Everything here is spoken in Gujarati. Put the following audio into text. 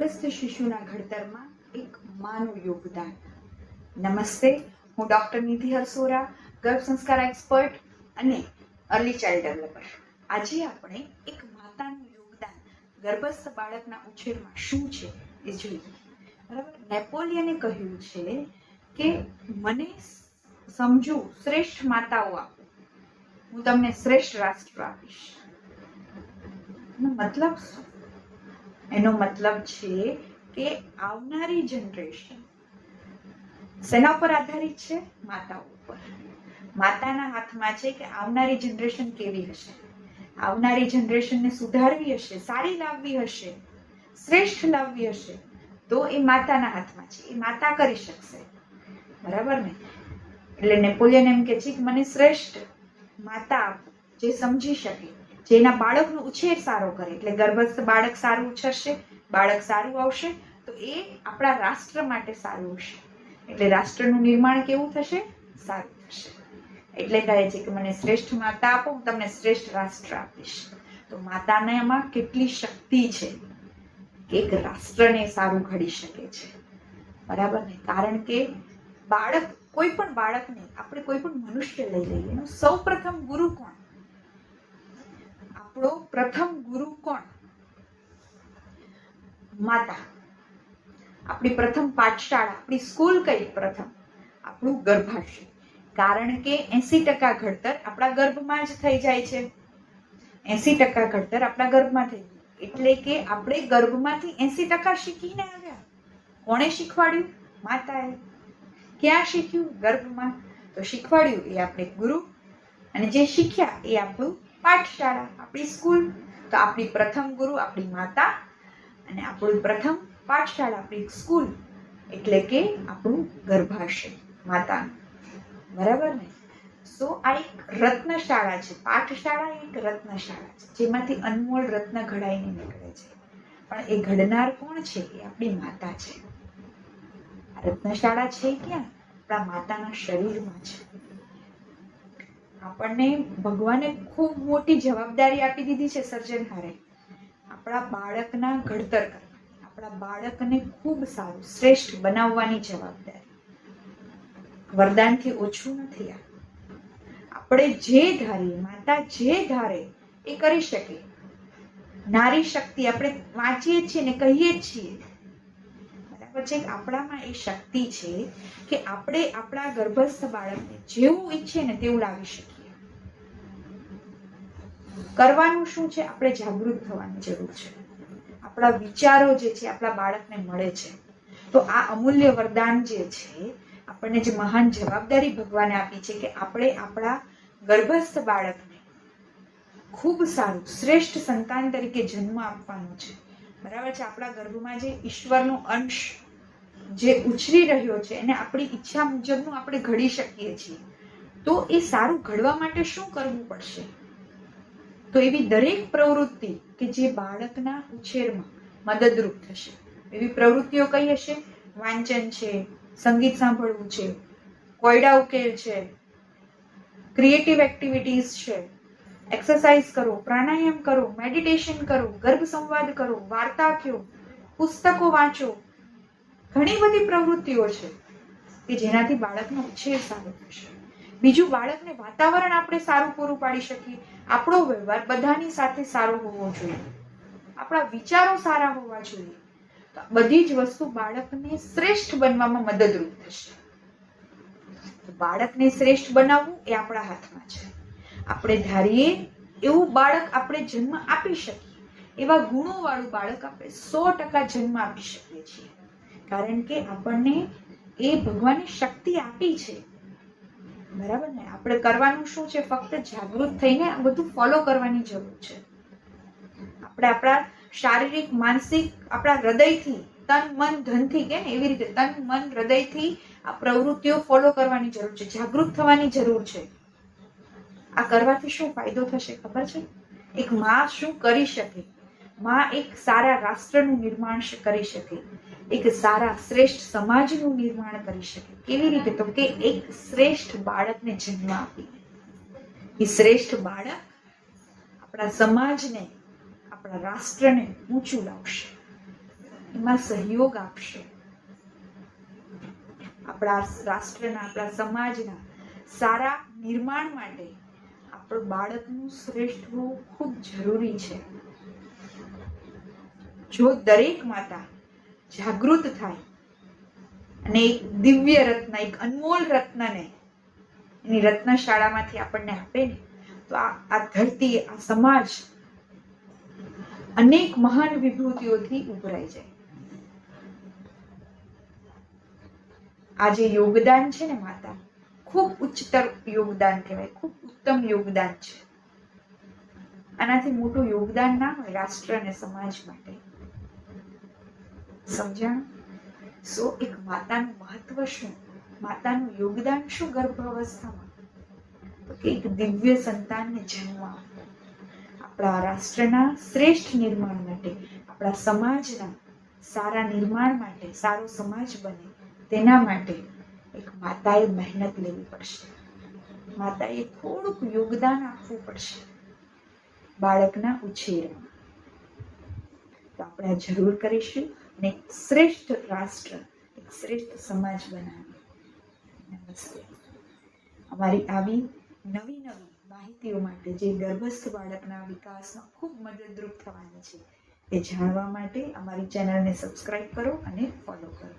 ગ્રસ્ત શિશુના ઘડતરમાં એક માનું યોગદાન. નમસ્તે, હું ડોક્ટર નિધિ હરસોરા, ગર્ભ સંસ્કાર એક્સપર્ટ અને અર્લી ચાઇલ્ડ ડેવલપર. આજે આપણે એક માતાનું યોગદાન ગર્ભસ્થ બાળકના ઉછેરમાં શું છે એ જોઈએ. બરાબર? નેપોલિયને કહ્યું છે કે, મને સમજુ, શ્રેષ્ઠ માતાઓ આપો. હું તમને શ્રેષ્ઠ રાષ્ટ્ર આપીશ. મતલબ શું? એનો મતલબ છે કે આવનારી જનરેશન શેના ઉપર આધારિત છે? માતા ઉપર. માતાના હાથમાં છે કે આવનારી જનરેશન કેવી હશે? આવનારી જનરેશનને સુધારવી હશે, સારી લાવવી હશે, શ્રેષ્ઠ લાવવી હશે, તો એ માતાના હાથમાં છે. એ માતા કરી શકશે. બરાબર ને? એટલે નેપોલિયન એમ કે છે કે મને શ્રેષ્ઠ માતા જે સમજી શકે જેના બાળકનો ઉછેર સારો કરે. એટલે ગર્ભસ્થ બાળક સારું ઉછરશે, બાળક સારું આવશે, તો એ આપણા રાષ્ટ્ર માટે સારું હશે. એટલે રાષ્ટ્રનું નિર્માણ કેવું થશે? સારું થશે. એટલે કહે છે કે મને શ્રેષ્ઠ માતા આપો, હું તમને શ્રેષ્ઠ રાષ્ટ્ર આપીશ. તો માતાનામાં કેટલી શક્તિ છે એક રાષ્ટ્રને સારું ઘડી શકે છે. બરાબર ને? કારણ કે બાળક કોઈ પણ બાળકને, આપણે કોઈ પણ મનુષ્ય લઈ લઈએ, એનો સૌ પ્રથમ ગુરુ આપણો પ્રથમ ગુરુ કોણ? માતા. આપણી પ્રથમ પાઠશાળા, આપણી સ્કૂલ કઈ પ્રથમ? આપણું ગર્ભાશય. કારણ કે એસી ટકા ઘડતર આપણા ગર્ભમાં જ થઈ જાય છે. એસી ટકા ઘડતર આપણા ગર્ભમાં થઈ એટલે કે આપણે ગર્ભમાંથી એસી ટકા શીખીને આવ્યા. કોણે શીખવાડ્યું? માતાએ. ક્યાં શીખ્યું? ગર્ભમાં. તો શીખવાડ્યું એ આપણે ગુરુ. અને જે શીખ્યા એ આપણું પાઠશાળા, આપણી સ્કૂલ. તો આપણી પ્રથમ ગુરુ, આપણી માતા અને આપણું પ્રથમ પાઠશાળા, આપણી સ્કૂલ. એટલે કે આપણું ગર્ભાશય માતાનું બરાબર ને? સો આ એક રત્નશાળા છે. પાઠશાળા એક રત્નશાળા છે, જેમાંથી અનમોલ રત્ન ઘડાઈને નીકળે છે. પણ એ ઘડનાર કોણ છે? એ આપણી માતા છે. રત્નશાળા છે ક્યાં? આપણા માતાના શરીરમાં છે. આપણને ભગવાને ખૂબ મોટી જવાબદારી આપી દીધી છે સર્જનહારે આપણા બાળકના ઘડતર કરવાની આપણા બાળકને ખૂબ સારું, શ્રેષ્ઠ બનાવવાની જવાબદારી. વરદાનથી ઓછું નથી આ. આપણે જે ધારીએ, માતા જે ધારે, એ કરી શકે. નારી શક્તિ આપણે વાંચીએ છીએ ને કહીએ છીએ. બરાબર છે આપણામાં એ શક્તિ છે કે આપણે આપણા ગર્ભસ્થ બાળકને જેવું ઈચ્છે ને તેવું લાવી શકીએ. કરવાનું શું છે? આપણે જાગૃત થવાની જરૂર છે. આપણા વિચારો જે છે, આપણા બાળકને મળે છે. તો આ અમૂલ્ય વરદાન જે છે, આપણને જે મહાન જવાબદારી ભગવાને આપી છે કે આપણે આપણા ગર્ભસ્થ બાળકને ખૂબ સારું, શ્રેષ્ઠ સંતાન તરીકે જન્મ આપવાનો છે. બરાબર છે? આપણા ગર્ભમાં જે ઈશ્વરનો અંશ જે ઉછરી રહ્યો છે, એને આપણી ઈચ્છા મુજબનું આપણે ઘડી શકીએ છીએ. તો એ સારું ઘડવા માટે શું કરવું પડશે? તો એવી દરેક પ્રવૃત્તિ કે જે બાળકના ઉછેરમાં મદદરૂપ થશે. એવી પ્રવૃત્તિઓ કઈ હશે? વાંચન છે, સંગીત સાંભળવું છે, કોયડા ઉકેલ છે ક્રિએટિવ એક્ટિવિટીઝ છે. એક્સરસાઇઝ કરો, પ્રાણાયામ કરો મેડિટેશન કરો, ગર્ભ સંવાદ કરો, વાર્તા કહો પુસ્તકો વાંચો. ઘણી બધી પ્રવૃત્તિઓ છે કે જેનાથી બાળકનો ઉછેર સારો થશે. બીજું બાળકને વાતાવરણ આપણે સારું પૂરું પાડી શકીએ. આપણો વ્યવહાર બધાની સાથે સારો હોવો જોઈએ. આપણા વિચારો સારા હોવા જોઈએ. બધી જ વસ્તુ બાળકને શ્રેષ્ઠ બનવામાં મદદરૂપ થશે. બાળકને શ્રેષ્ઠ બનાવવું એ આપણા હાથમાં છે. આપણે ધારીએ એવું બાળક આપણે જન્મ આપી શકીએ. એવા ગુણોવાળું બાળક આપણે સો ટકા જન્મ આપી શકીએ છીએ. કારણ કે આપણને એ ભગવાને શક્તિ આપી છે. બરાબર ને? આપણે કરવાનું શું છે? ફક્ત જાગૃત થઈને આ બધું ફોલો કરવાની જરૂર છે. આપણે આપણા શારીરિક, માનસિક, આપણા હૃદયથી, તન, મન, ધનથી કે ને એવી રીતે તન, મન, હૃદયથી આ પ્રવૃત્તિઓ ફોલો કરવાની જરૂર છે. જાગૃત થવાની જરૂર છે. આ કરવાથી શું ફાયદો થશે ખબર છે? એક માં શું કરી શકે? માં એક સારા રાષ્ટ્રનું નિર્માણ કરી શકે. એક સારા, શ્રેષ્ઠ સમાજનું નિર્માણ કરી શકે. કેવી રીતે? તો કે એક શ્રેષ્ઠ બાળકને જન્મ આપી. એ શ્રેષ્ઠ બાળક આપણા સમાજને, આપણા રાષ્ટ્રને ઊંચું લાવશે. એમાં સહયોગ આપશે. આપણા રાષ્ટ્રના, આપણા સમાજના સારા નિર્માણ માટે આપણું બાળકનું શ્રેષ્ઠ હોવું ખૂબ જરૂરી છે. જો દરેક માતા જાગૃત થાય. અને એક દિવ્ય રત્ન, એક અનમોલ રત્નને એની રત્નશાળામાંથી આપણને આપે ને, તો આ ધરતી, આ સમાજ અનેક મહાન વિભૂતિઓથી ઉભરાઈ જાય. આ જે યોગદાન છે ને માતા, ખૂબ ઉચ્ચતર યોગદાન કહેવાય, ખૂબ ઉત્તમ યોગદાન છે. આનાથી મોટું યોગદાન ના હોય રાષ્ટ્ર અને સમાજ માટે. સમજણ સો એક માતાનું મહત્વ શું? માતાનું યોગદાન શું ગર્ભ અવસ્થામાં તો કે એક દિવ્ય સંતાનને જન્મ આપવો. આપણા રાષ્ટ્રના શ્રેષ્ઠ નિર્માણ માટે, આપણા સમાજના સારા નિર્માણ માટે, સારો સમાજ બને, તેના માટે એક માતાએ મહેનત લેવી પડશે. માતાએ થોડુંક યોગદાન આપવું પડશે. બાળકના ઉછેરમાં. તો આપણે જરૂર કરીશું. અને શ્રેષ્ઠ રાષ્ટ્ર, એક શ્રેષ્ઠ સમાજ બનાવીએ નમસ્તે. અમારી આવી નવી નવી માહિતીઓ માટે જે ગર્ભસ્થ બાળકના વિકાસમાં ખૂબ મદદરૂપ થવાની છે, એ જાણવા માટે અમારી ચેનલને સબસ્ક્રાઈબ કરો અને ફોલો કરો.